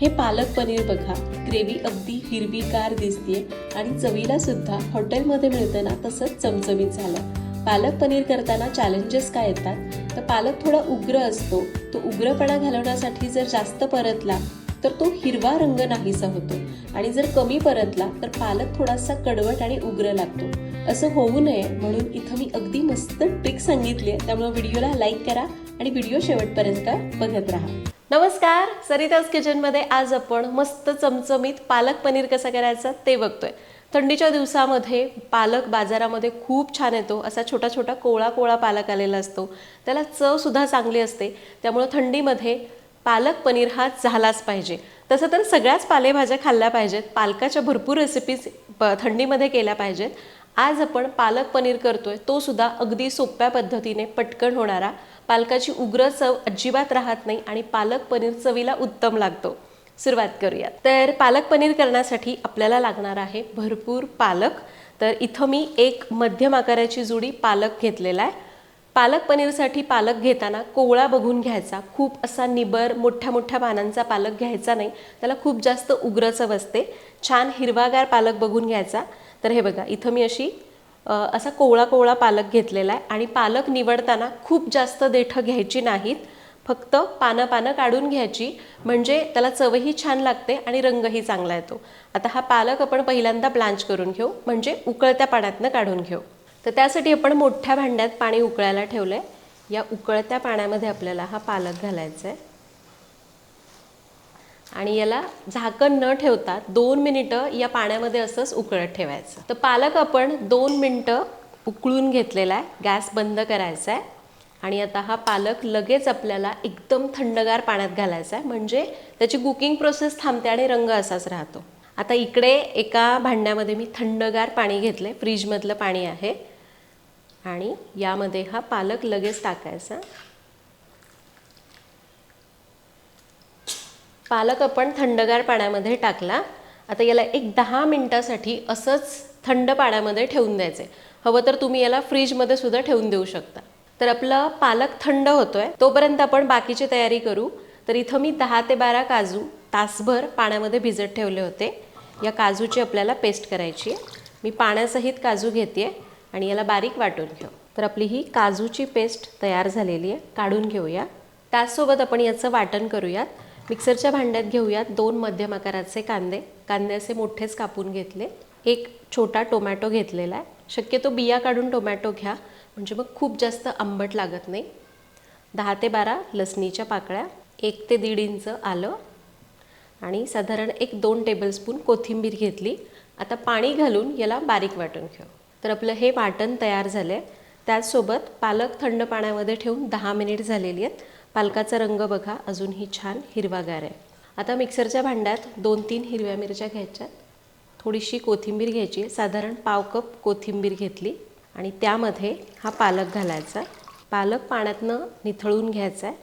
हे पालक पनीर बघा. ग्रेव्ही अगदी हिरवीगार दिसते आणि चवीला सुद्धा हॉटेलमध्ये मिळतं ना तसंच चमचमीत झालं. पालक पनीर करताना चॅलेंजेस काय येतात? तर पालक थोडा उग्र असतो. तो उग्रपणा घालवण्यासाठी जर जास्त परतला तर तो हिरवा रंग नाहीसा होतो. आणि जर कमी परतला तर पालक थोडासा कडवट आणि उग्र लागतो. असं होऊ नये म्हणून इथं मी अगदी मस्त ट्रिक सांगितली आहे त्यामुळे व्हिडिओला लाईक करा आणि व्हिडिओ शेवटपर्यंत बघत राहा. नमस्कार सरिताज किचनमध्ये आज आपण मस्त चमचमीत पालक पनीर कसं करायचं ते बघतोय. थंडीच्या दिवसामध्ये पालक बाजारामध्ये खूप छान येतो असा छोटा छोटा कोळा कोळा पालक आलेला असतो. त्याला चवसुद्धा चांगली असते त्यामुळं थंडीमध्ये पालक पनीर हा झालाच पाहिजे. तसं तर सगळ्याच पालेभाज्या खाल्ल्या पाहिजेत पालकाच्या भरपूर रेसिपीज प थंडीमध्ये केल्या पाहिजेत. आज आपण पालक पनीर करतोय तो सुद्धा अगदी सोप्या पद्धतीने पटकन होणारा. पालकाची उग्र चव अजिबात राहत नाही आणि पालक पनीर चवीला उत्तम लागतो. सुरुवात करूयात. तर पालक पनीर करण्यासाठी आपल्याला लागणार आहे भरपूर पालक. तर इथं मी एक मध्यम आकाराची जुडी पालक घेतलेला आहे. पालक पनीरसाठी पालक घेताना कोवळा बघून घ्यायचा. खूप असा निबर मोठ्या मोठ्या पानांचा पालक घ्यायचा नाही. त्याला खूप जास्त उग्र चव असते. छान हिरवागार पालक बघून घ्यायचा. तर हे बघा इथं मी अशी असा कोवळा कोवळा पालक घेतलेला आहे आणि पालक निवडताना खूप जास्त देठं घ्यायची नाहीत. फक्त पानं पानं काढून घ्यायची. म्हणजे त्याला चवही छान लागते आणि रंगही चांगला येतो. आता हा पालक आपण पहिल्यांदा ब्लांच करून घेऊ. म्हणजे उकळत्या पाण्यातनं काढून घेऊ. तर त्यासाठी आपण मोठ्या भांड्यात पाणी उकळायला ठेवलं आहे या उकळत्या पाण्यामध्ये आपल्याला हा पालक घालायचा आहे आणि याला झाकण न ठेवता दोन मिनिटं या पाण्यामध्ये असंच उकळत ठेवायचं. तर पालक आपण दोन मिनटं उकळून घेतलेला आहे. गॅस बंद करायचा आहे. आणि आता हा पालक लगेच आपल्याला एकदम थंडगार पाण्यात घालायचा आहे. म्हणजे त्याची कुकिंग प्रोसेस थांबते आणि रंग असाच राहतो. आता इकडे एका भांड्यामध्ये मी थंडगार पाणी घेतलं आहे फ्रीजमधलं पाणी आहे. आणि यामध्ये हा पालक लगेच टाकायचा. पालक आपण थंडगार पाण्यामध्ये टाकला. आता याला एक दहा मिनटासाठी असंच थंड पाण्यामध्ये ठेवून द्यायचे हवं तर तुम्ही याला फ्रीजमध्ये सुद्धा ठेवून देऊ शकता. तर आपला पालक थंड होतोय. तोपर्यंत आपण बाकीची तयारी करू. तर इथं मी दहा ते बारा काजू तासभर पाण्यामध्ये भिजत ठेवले होते. या काजूची आपल्याला पेस्ट करायची आहे. मी पाण्यासहित काजू घेते आणि याला बारीक वाटून घेऊ. तर आपली ही काजूची पेस्ट तयार झालेली आहे. काढून घेऊया. त्याचसोबत आपण याचं वाटण करूयात. मिक्सरच्या भांड्यात घेऊयात दोन मध्यम आकाराचे कांदे. कांदे असे मोठेच कापून घेतले. एक छोटा टोमॅटो घेतलेला आहे. शक्यतो बिया काढून टोमॅटो घ्या. म्हणजे मग खूप जास्त आंबट लागत नाही. दहा ते बारा लसणीच्या पाकळ्या एक ते दीड इंच आलं आणि साधारण एक दोन टेबलस्पून कोथिंबीर घेतली. आता पाणी घालून याला बारीक वाटून घेऊ. तर आपलं हे वाटण तयार झालं आहे त्याचसोबत पालक थंड पाण्यामध्ये ठेवून दहा मिनिट झालेली आहेत. पालकाचा रंग बघा अजूनही छान हिरवागार आहे. आता मिक्सरच्या भांड्यात दोन तीन हिरव्या मिरच्या घ्यायच्यात. थोडीशी कोथिंबीर घ्यायची साधारण पाव कप कोथिंबीर घेतली आणि त्यामध्ये हा पालक घालायचा. पालक पाण्यातनं निथळून घ्यायचा आहे.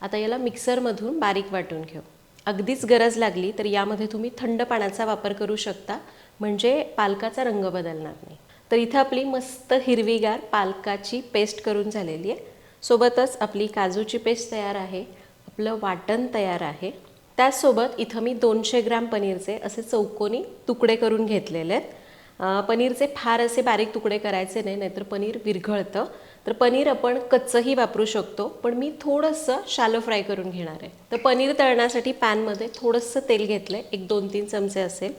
आता याला मिक्सरमधून बारीक वाटून घेऊ. अगदीच गरज लागली तर यामध्ये तुम्ही थंड पाण्याचा वापर करू शकता. म्हणजे पालकाचा रंग बदलणार नाही. तर इथं आपली मस्त हिरवीगार पालकाची पेस्ट करून झालेली आहे. सोबतच आपली काजूची पेस्ट तयार आहे आपलं वाटण तयार आहे. त्याचसोबत इथं मी दोनशे ग्राम पनीरचे असे चौकोनी तुकडे करून घेतलेले आहेत. पनीरचे फार असे बारीक तुकडे करायचे नाही नाहीतर पनीर विरघळतं. तर पनीर आपण कच्चंही वापरू शकतो पण मी थोडंसं शालो फ्राय करून घेणार आहे. तर पनीर तळण्यासाठी पॅनमध्ये थोडंसं तेल घेतलं आहे एक दोन तीन चमचे असेल.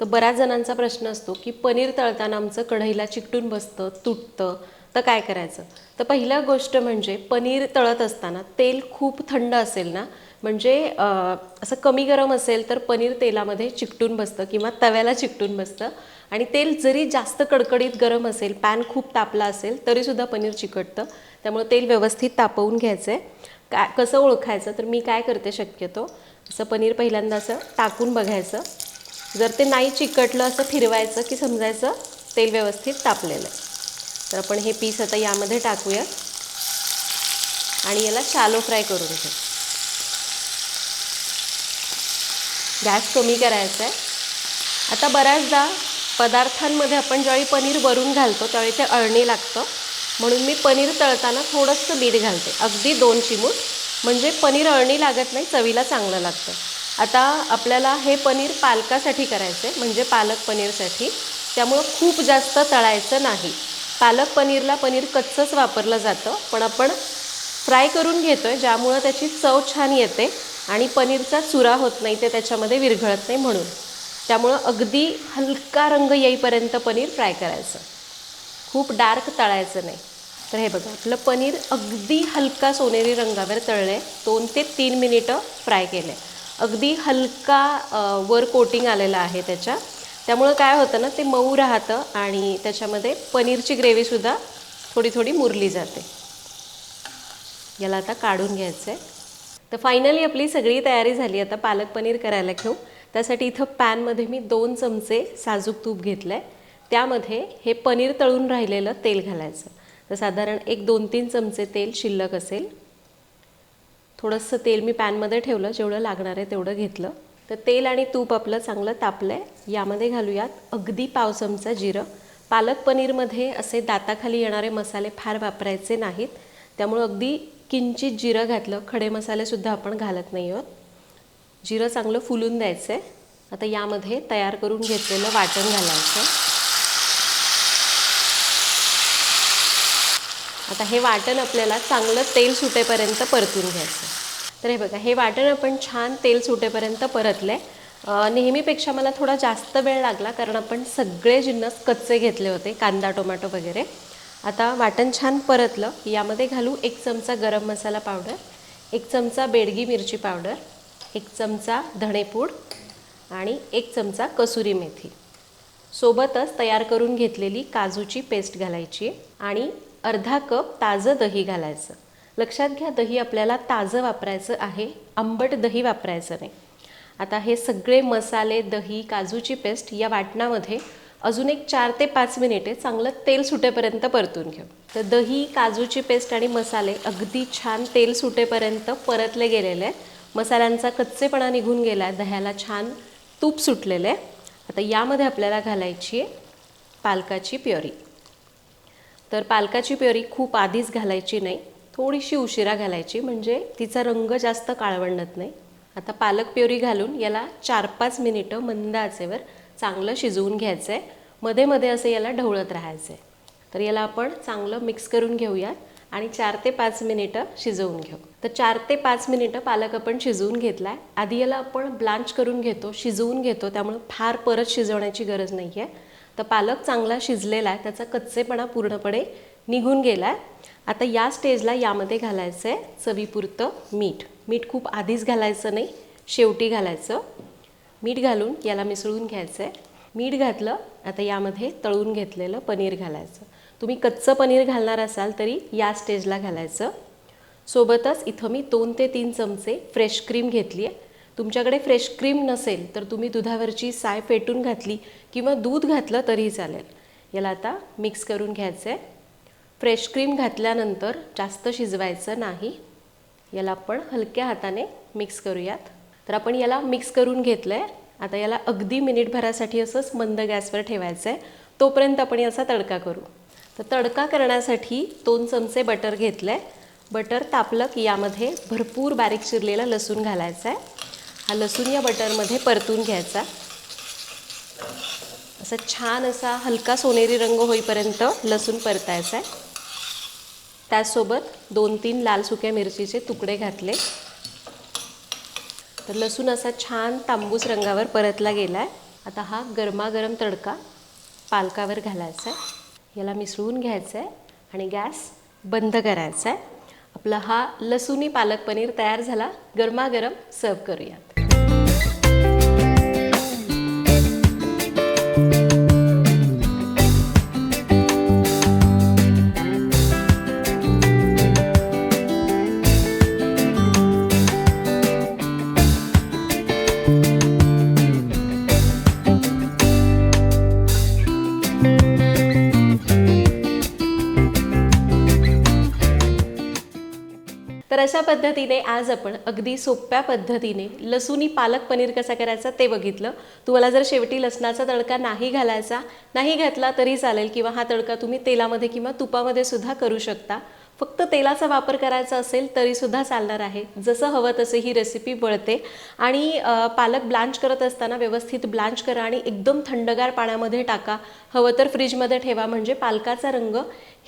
तर बऱ्याच जणांचा प्रश्न असतो की पनीर तळताना आमचं कढईला चिकटून बसतं तुटतं. तर काय करायचं? तर पहिलं गोष्ट म्हणजे पनीर तळत असताना तेल खूप थंड असेल ना म्हणजे असं कमी गरम असेल तर पनीर तेलामध्ये चिकटून बसतं किंवा तव्याला चिकटून बसतं. आणि तेल जरी जास्त कडकडीत गरम असेल पॅन खूप तापला असेल तरीसुद्धा पनीर चिकटतं. त्यामुळे तेल व्यवस्थित तापवून घ्यायचं आहे काय कसं ओळखायचं? तर मी काय करते शक्यतो असं पनीर पहिल्यांदा असं टाकून बघायचं. जर ते नाही चिकटलं असं फिरवायचं की समजायचं तेल व्यवस्थित तापलेलं आहे. तर आपण हे पीस आता यामध्ये टाकूया. आणि याला शालो फ्राय करून घेऊ. गॅस कमी करायचा आहे. आता बऱ्याचदा पदार्थांमध्ये आपण ज्यावेळी पनीर वरून घालतो त्यावेळी ते अळणी लागतं. म्हणून मी पनीर तळताना थोडंसं मीठ घालते. अगदी दोन चिमूट. म्हणजे पनीर अळणी लागत नाही चवीला चांगलं लागतं. आता आपल्याला हे पनीर पालकासाठी करायचं आहे म्हणजे पालक पनीरसाठी. त्यामुळं खूप जास्त तळायचं नाही. पालक पनीरला पनीर कच्चंच वापरलं जातं पण आपण फ्राय करून घेतो आहे ज्यामुळं त्याची चव छान येते आणि पनीरचा चुरा होत नाही ते त्याच्यामध्ये विरघळत नाही म्हणून. त्यामुळं अगदी हलका रंग येईपर्यंत पनीर फ्राय करायचं. खूप डार्क तळायचं नाही. तर हे बघा आपलं पनीर अगदी हलका सोनेरी रंगावर तळलं आहे दोन ते तीन मिनिटं फ्राय केलं आहे अगदी हलका वर कोटिंग आलेलं आहे त्याच्या त्यामुळं काय होतं ना ते मऊ राहतं आणि त्याच्यामध्ये पनीरची ग्रेव्हीसुद्धा थोडी थोडी मुरली जाते. याला आता काढून घ्यायचं आहे तर फायनली आपली सगळी तयारी झाली. आता पालक पनीर करायला घेऊ. त्यासाठी इथं पॅनमध्ये मी दोन चमचे साजूक तूप घेतलं आहे त्यामध्ये हे पनीर तळून राहिलेलं तेल घालायचं. तर साधारण एक दोन तीन चमचे तेल शिल्लक असेल. थोडंसं तेल मी पॅनमध्ये ठेवलं. जेवढं लागणार आहे तेवढं घेतलं. तर तेल आणि तूप आपलं चांगलं तापलं आहे यामध्ये घालूयात अगदी पाव चमचा जिरं. पालक पनीरमध्ये असे दाताखाली येणारे मसाले फार वापरायचे नाहीत. त्यामुळं अगदी किंचित जिरं घातलं खडे मसालेसुद्धा आपण घालत नाही आहोत. जिरं चांगलं फुलून द्यायचं आहे आता यामध्ये तयार करून घेतलेलं वाटण घालायचं. आता हे वाटण आपल्याला चांगलं तेल सुटेपर्यंत परतून घ्यायचं तर हे बघा हे वाटण आपण छान तेल सुटेपर्यंत परतलं आहे नेहमीपेक्षा मला थोडा जास्त वेळ लागला कारण आपण सगळे जिन्नस कच्चे घेतले होते कांदा टोमॅटो वगैरे. आता वाटण छान परतलं यामध्ये घालू एक चमचा गरम मसाला पावडर एक चमचा बेडगी मिरची पावडर एक चमचा धणेपूड आणि एक चमचा कसुरी मेथी. सोबतच तयार करून घेतलेली काजूची पेस्ट घालायची आणि अर्धा कप ताजं दही घालायचं. लक्षात घ्या दही आपल्याला ताजं वापरायचं आहे आंबट दही वापरायचं नाही. आता हे सगळे मसाले दही काजूची पेस्ट या वाटणामध्ये अजून एक चार ते पाच मिनिटे चांगलं तेल सुटेपर्यंत परतून घेऊ. तर दही काजूची पेस्ट आणि मसाले अगदी छान तेल सुटेपर्यंत परतले गेलेले आहेत. मसाल्यांचा कच्चेपणा निघून गेला आहे दह्याला छान तूप सुटलेलं आहे. आता यामध्ये आपल्याला घालायची आहे पालकाची प्युरी. तर पालकाची प्युरी खूप आधीच घालायची नाही. थोडीशी उशिरा घालायची म्हणजे तिचा रंग जास्त काळवंडत नाही. आता पालक प्युरी घालून याला चार पाच मिनिटं मंद आचेवर चांगलं शिजवून घ्यायचं आहे मध्ये मध्ये असं याला ढवळत राहायचं आहे तर याला आपण चांगलं मिक्स करून घेऊयात आणि चार ते पाच मिनिटं शिजवून घेऊ. तर चार ते पाच मिनिटं पालक आपण शिजवून घेतला आहे आधी याला आपण ब्लांच करून घेतो शिजवून घेतो त्यामुळे फार परत शिजवण्याची गरज नाही आहे तर पालक चांगला शिजलेला आहे त्याचा कच्चेपणा पूर्णपणे निघून गेला आहे आता या स्टेजला यामध्ये घालायचं आहे चवीपुरतं मीठ. मीठ खूप आधीच घालायचं नाही शेवटी घालायचं. मीठ घालून याला मिसळून घ्यायचं आहे मीठ घातलं आता यामध्ये तळून घेतलेलं पनीर घालायचं. तुम्ही कच्चं पनीर घालणार असाल तरी या स्टेजला घालायचं. सोबतच इथं मी दोन ते तीन चमचे फ्रेश क्रीम घेतली आहे तुमच्याकडे फ्रेश क्रीम नसेल तर तुम्ही दुधावरची साय फेटून घातली किंवा दूध घातलं तरी चालेल. याला आता मिक्स करून घ्यायचं आहे फ्रेश क्रीम घातल्यानंतर जास्त शिजवायचं नाही. याला आपण हलक्या हाताने मिक्स करूयात. तर आपण याला मिक्स करून घेतलं आहे आता याला अगदी मिनिटभरासाठी असंच मंद गॅसवर ठेवायचं आहे तोपर्यंत आपण याचा तडका करू. तर तडका करण्यासाठी दोन चमचे बटर घेतलं आहे बटर तापलं की यामध्ये भरपूर बारीक चिरलेला लसूण घालायचा आहे हा लसूण या बटरमध्ये परतून घ्यायचा. असा छान असा हलका सोनेरी रंग होईपर्यंत लसूण परतायचा आहे त्याचसोबत दोन तीन लाल सुक्या मिरचीचे तुकडे घातले. तर लसूण असा छान तांबूस रंगावर परतला गेला आहे आता हा गरमागरम तडका पालकावर घालायचा आहे. याला मिसळून घ्यायचं आहे आणि गॅस बंद करायचा आहे. आपला हा लसूणी पालक पनीर तयार झाला. गरमागरम सर्व करूयात. तर अशा पद्धतीने आज आपण अगदी सोप्या पद्धतीने लसूणी पालक पनीर कसा करायचा ते बघितलं. तुम्हाला जर शेवटी लसणाचा तडका नाही घालायचा नाही घातला तरी चालेल किंवा हा तडका तुम्ही तेलामध्ये किंवा तुपामध्ये सुद्धा करू शकता. फक्त तेलाचा वापर करायचा असेल तरीसुद्धा चालणार आहे. जसं हवं तसं ही रेसिपी वळते आणि पालक ब्लांच करत असताना व्यवस्थित ब्लांच करा आणि एकदम थंडगार पाण्यामध्ये टाका. हवं तर फ्रीजमध्ये ठेवा. म्हणजे पालकाचा रंग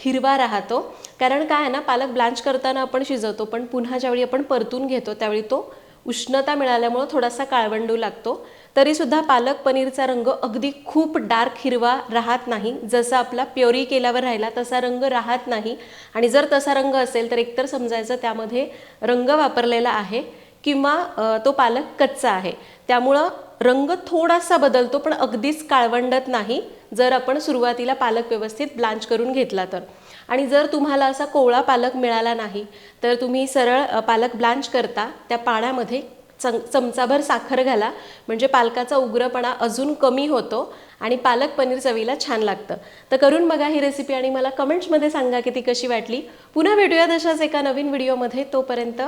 हिरवा राहतो. कारण काय आहे ना पालक ब्लांच करताना आपण शिजवतो पण पुन्हा ज्यावेळी आपण परतून घेतो त्यावेळी तो उष्णता मिळाल्यामुळं थोडासा काळवंडू लागतो. तरीसुद्धा पालक पनीरचा रंग अगदी खूप डार्क हिरवा राहत नाही. जसा आपला प्युरी केल्यावर राहिला तसा रंग राहत नाही. आणि जर तसा रंग असेल तर एकतर समजायचं त्यामध्ये रंग वापरलेला आहे किंवा तो पालक कच्चा आहे. त्यामुळं रंग थोडासा बदलतो पण अगदीच काळवंडत नाही जर आपण सुरुवातीला पालक व्यवस्थित ब्लांच करून घेतला तर. आणि जर तुम्हाला असा कोवळा पालक मिळाला नाही तर तुम्ही सरळ पालक ब्लांच करता त्या पाण्यामध्ये चम चमचाभर साखर घाला. म्हणजे पालकाचा उग्रपणा अजून कमी होतो आणि पालक पनीर चवीला छान लागतं. तर करून बघा ही रेसिपी आणि मला कमेंट्समध्ये सांगा की ती कशी वाटली. पुन्हा भेटूया तशाच एका नवीन व्हिडिओमध्ये तोपर्यंत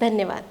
धन्यवाद.